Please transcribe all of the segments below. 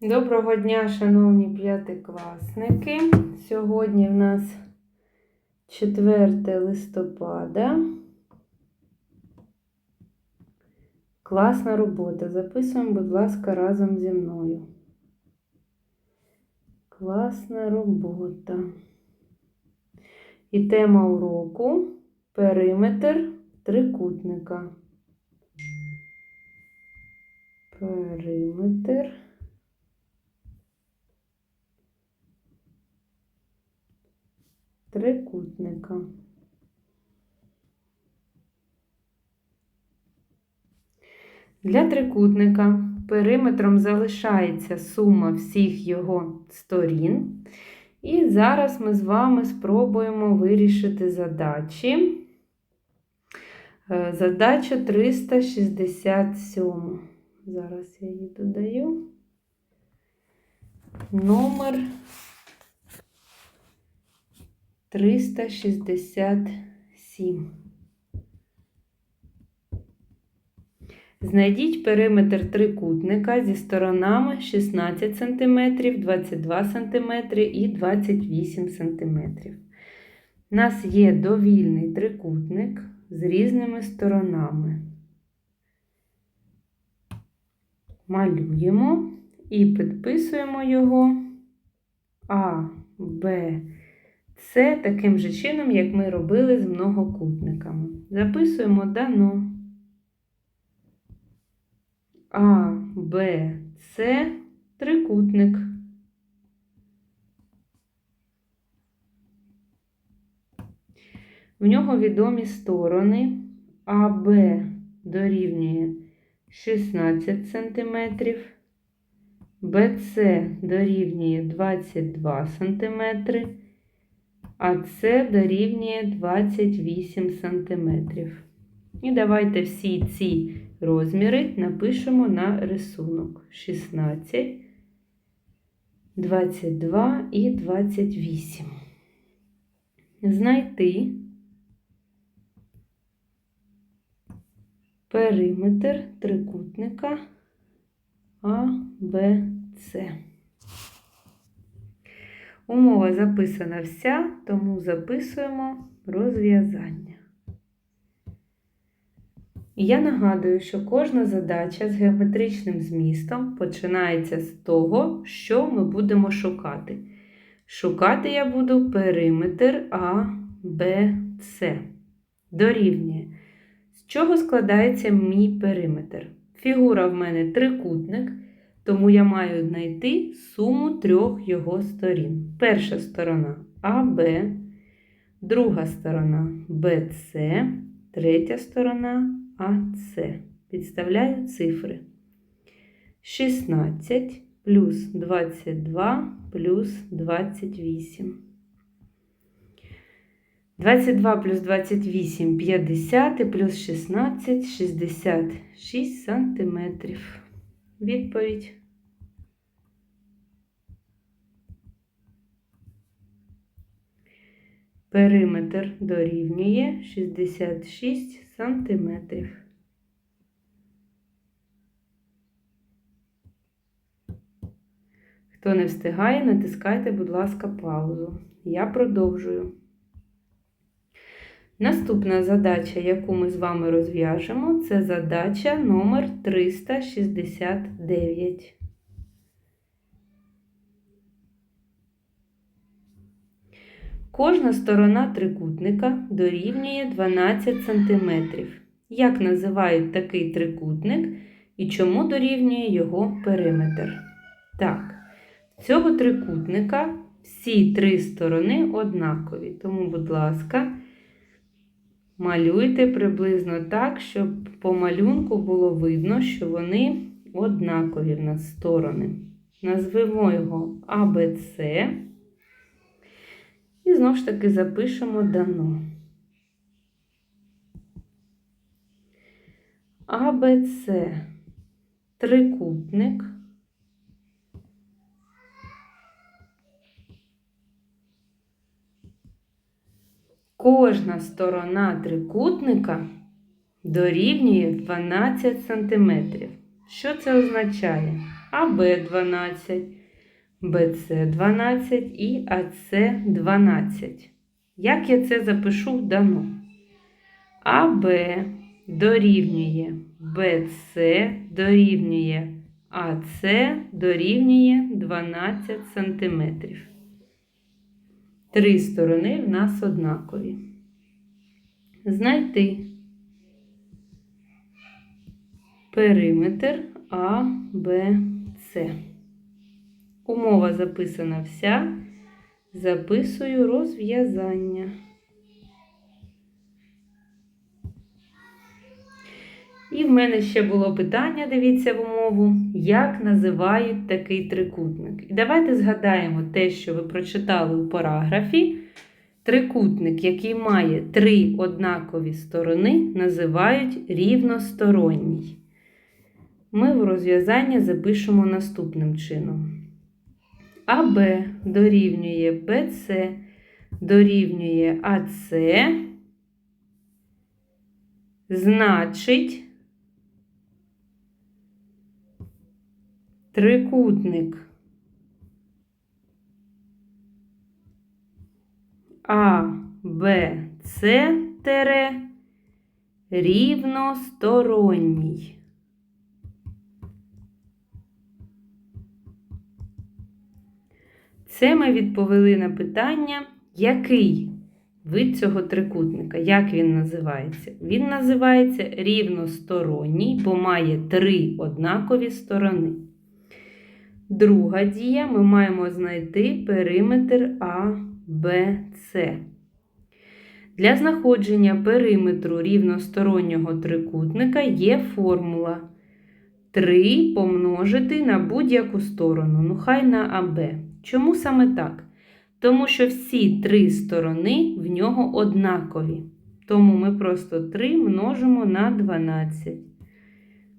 Доброго дня, шановні п'ятикласники. Сьогодні в нас 4 листопада. Класна робота. Записуємо, будь ласка, разом зі мною. Класна робота. І тема уроку периметр трикутника. Периметр. Трикутника. Для трикутника периметром залишається сума всіх його сторін. І зараз ми з вами спробуємо вирішити задачі. Е, Задача 367. Зараз я її додаю. Номер 367. Знайдіть периметр трикутника зі сторонами 16 см, 22 см і 28 см. У нас є довільний трикутник з різними сторонами. Малюємо і підписуємо його А, Б, С таким же чином, як ми робили з многокутниками. Записуємо дано. А, Б, С трикутник. В нього відомі сторони АБ дорівнює 16 см, БЦ дорівнює 22 см, а С дорівнює 28 см. І давайте всі ці розміри напишемо на рисунок 16, 22 і 28. Знайти периметр трикутника А, Б, С. Умова записана вся, тому записуємо розв'язання. Я нагадую, що кожна задача з геометричним змістом починається з того, що ми будемо шукати. Шукати я буду периметр А, Б, С. Дорівнює. З чого складається мій периметр? Фігура в мене трикутник, тому я маю знайти суму трьох його сторін. Перша сторона АБ, друга сторона БС, третя сторона АС. Підставляю цифри. 16 плюс 22 плюс 28. 22 плюс 28 50 і плюс 16 66 сантиметрів. Відповідь. Периметр дорівнює 66 сантиметрів. Хто не встигає, натискайте, будь ласка, паузу. Я продовжую. Наступна задача, яку ми з вами розв'яжемо, це задача номер 369. Кожна сторона трикутника дорівнює 12 см. Як називають такий трикутник і чому дорівнює його периметр? Так, цього трикутника всі три сторони однакові. Тому, будь ласка, малюйте приблизно так, щоб по малюнку було видно, що вони однакові в нас сторони. Назвемо його АБЦ. І знову ж таки запишемо дано. АБЦ трикутник. Кожна сторона трикутника дорівнює 12 см. Що це означає? АБ 12, БЦ 12 і АЦ 12. Як я це запишу дано? АБ дорівнює БЦ дорівнює АЦ дорівнює 12 см. Три сторони в нас однакові. Знайти периметр А, Б, С. Умова записана вся. Записую розв'язання. І в мене ще було питання, дивіться в умову, як називають такий трикутник. І давайте згадаємо те, що ви прочитали у параграфі. Трикутник, який має три однакові сторони, називають рівносторонній. Ми в розв'язання запишемо наступним чином. АБ дорівнює БЦ дорівнює АЦ, значить, трикутник А, Б, С тере рівносторонній. Це ми відповіли на питання, який вид цього трикутника, як він називається? Він називається рівносторонній, бо має три однакові сторони. Друга дія ми маємо знайти периметр А, Б, С. Для знаходження периметру рівностороннього трикутника є формула 3 помножити на будь-яку сторону, ну хай на АБ. Чому саме так? Тому що всі три сторони в нього однакові. Тому ми просто 3 множимо на 12.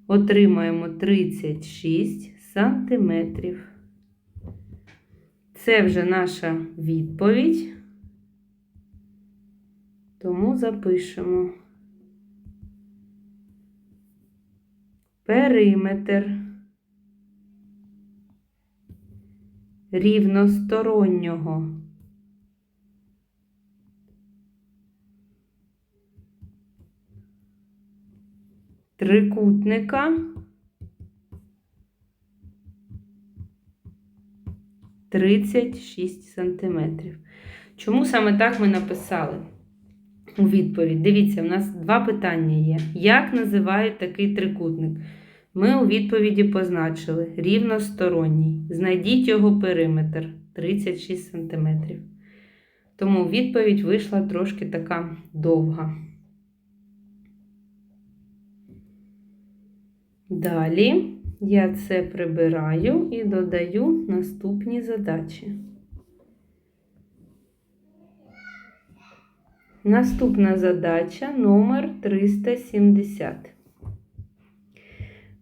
Отримаємо 36 сантиметрів. Це вже наша відповідь. Тому запишемо периметр рівностороннього трикутника 36 сантиметрів. Чому саме так ми написали у відповідь? Дивіться, в нас два питання є. Як називають такий трикутник? Ми у відповіді позначили рівносторонній. Знайдіть його периметр 36 см. Тому відповідь вийшла трошки така довга. Далі я це прибираю і додаю наступні задачі. Наступна задача номер 370.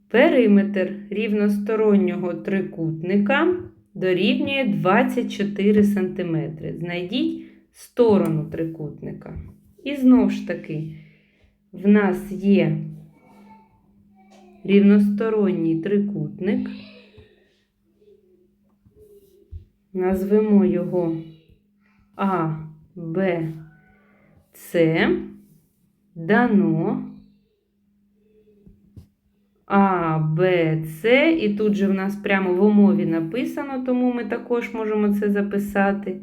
Периметр рівностороннього трикутника дорівнює 24 см. Знайдіть сторону трикутника. І знову ж таки, в нас є рівносторонній трикутник. Назвемо його А, Б, С, дано. А, Б, С, і тут же в нас прямо в умові написано, тому ми також можемо це записати.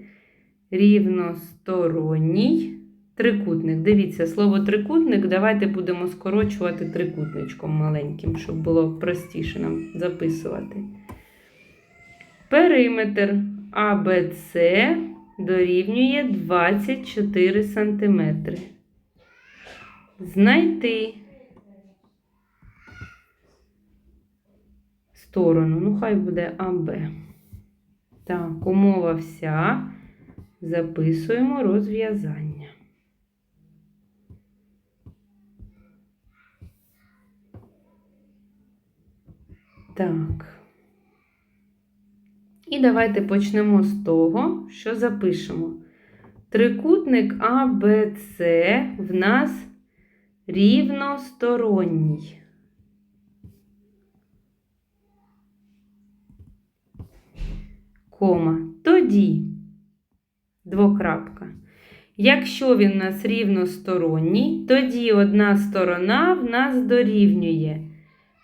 Рівносторонній трикутник. Дивіться, слово трикутник, давайте будемо скорочувати трикутничком маленьким, щоб було простіше нам записувати. Периметр АБЦ дорівнює 24 см. Знайти сторону, ну хай буде АБ. Так, умова вся. Записуємо розв'язання. Так. І давайте почнемо з того, що запишемо. Трикутник АБЦ в нас рівносторонній. кома. Тоді двокрапка. Якщо він у нас рівносторонній, тоді одна сторона в нас дорівнює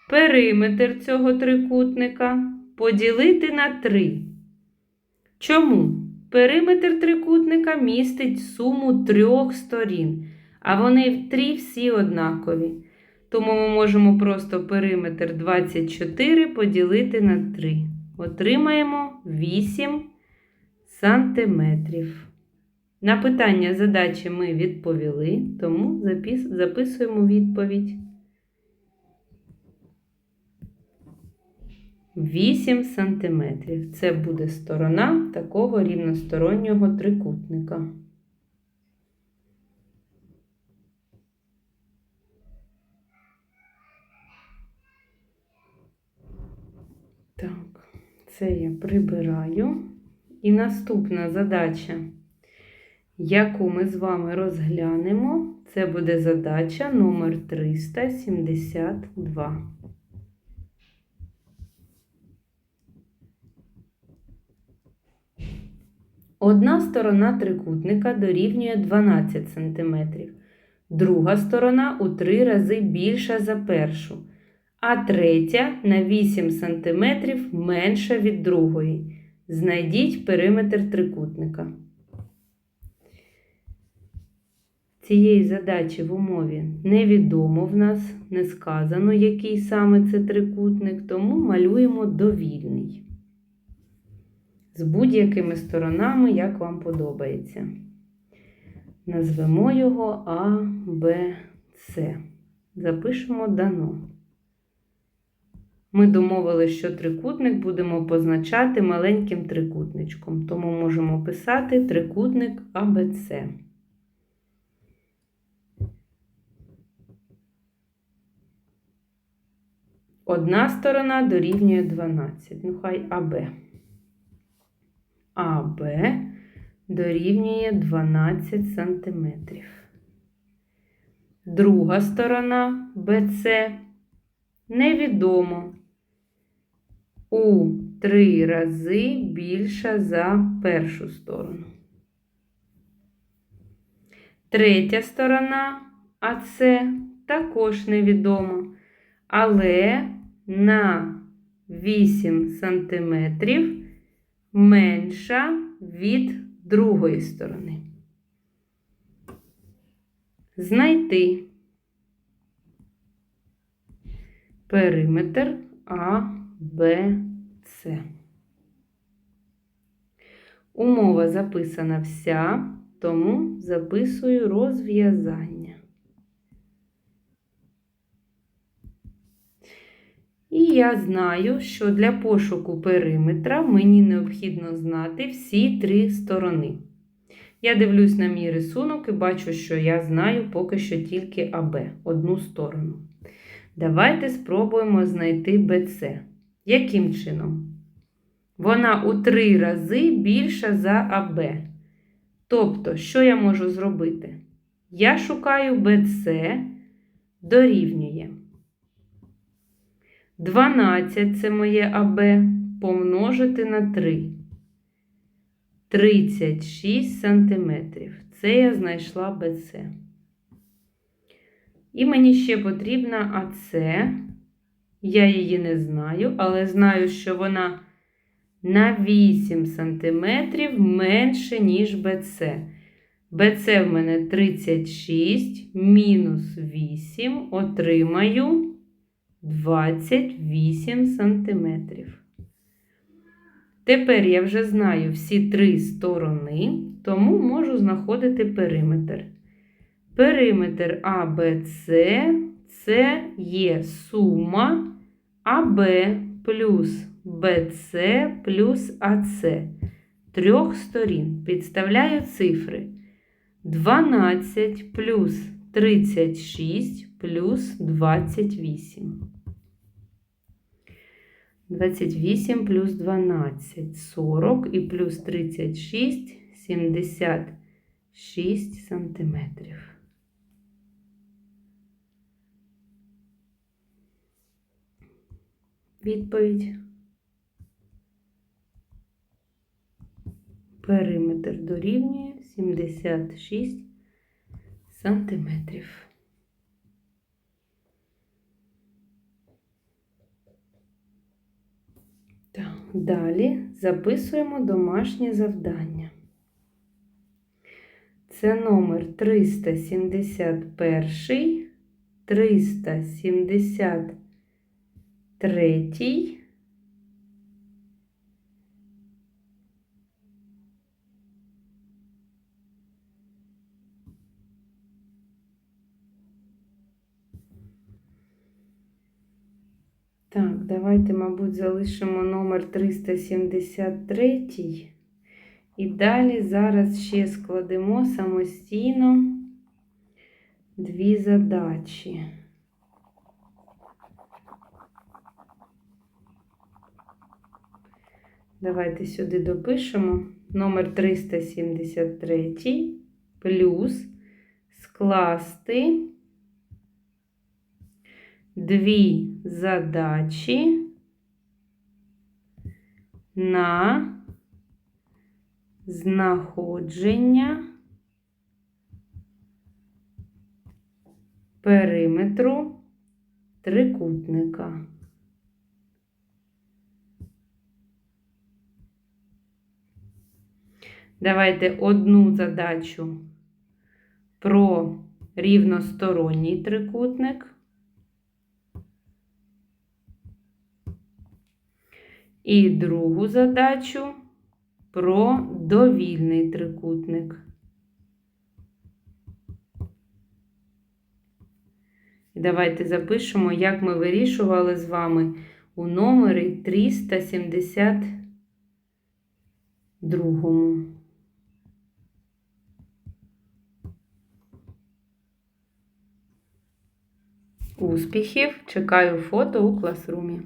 периметр цього трикутника поділити на 3. Чому? Периметр трикутника містить суму трьох сторін, а вони три всі однакові. Тому ми можемо просто периметр 24 поділити на 3. Отримаємо 8 сантиметрів. На питання задачі ми відповіли, тому записуємо відповідь. 8 сантиметрів. Це буде сторона такого рівностороннього трикутника. Так, це я прибираю. І наступна задача, яку ми з вами розглянемо, це буде задача номер 372. Одна сторона трикутника дорівнює 12 см, друга сторона у три рази більша за першу, а третя на 8 см менша від другої. Знайдіть периметр трикутника. Цієї задачі в умові невідомо в нас, не сказано, який саме це трикутник, тому малюємо довільний. З будь-якими сторонами, як вам подобається. Назвемо його А, Б, С. Запишемо дано. Ми домовилися, що трикутник будемо позначати маленьким трикутничком, тому можемо писати трикутник АБЦ. Одна сторона дорівнює 12. Ну, хай АБ. АБ дорівнює 12 см. Друга сторона БЦ невідомо. У три рази більша за першу сторону. Третя сторона АЦ також невідомо, але на 8 см менша від другої сторони. Знайти периметр А, Б, С. Умова записана вся, тому записую розв'язання. І я знаю, що для пошуку периметра мені необхідно знати всі три сторони. Я дивлюсь на мій рисунок і бачу, що я знаю поки що тільки АБ, одну сторону. Давайте спробуємо знайти БЦ. Яким чином? Вона у три рази більша за АБ. Тобто, що я можу зробити? Я шукаю БЦ дорівнює. 12 це моє АБ помножити на 3. 36 сантиметрів. Це я знайшла БЦ. І мені ще потрібна АЦ. Я її не знаю, але знаю, що вона на 8 см менше, ніж БЦ. БЦ в мене 36 мінус 8 отримаю 28 сантиметрів. Тепер я вже знаю всі три сторони, тому можу знаходити периметр. Периметр АБЦ це є сума АБ плюс БЦ плюс АЦ трьох сторін. Підставляю цифри 12 плюс 36 плюс 28. 28 плюс 12 40 і плюс 36 76 сантиметрів. Відповідь. Периметр дорівнює 76 сантиметрів. Далі записуємо домашнє завдання. Це номер 371, 373. Так, давайте, мабуть, залишимо номер 373. І далі зараз ще складемо самостійно дві задачі. Давайте сюди допишемо номер 373 плюс скласти дві задачі на знаходження периметру трикутника. Давайте одну задачу про рівносторонній трикутник. І другу задачу про довільний трикутник. Давайте запишемо, як ми вирішували з вами у номері 372. Успіхів! Чекаю фото у класрумі.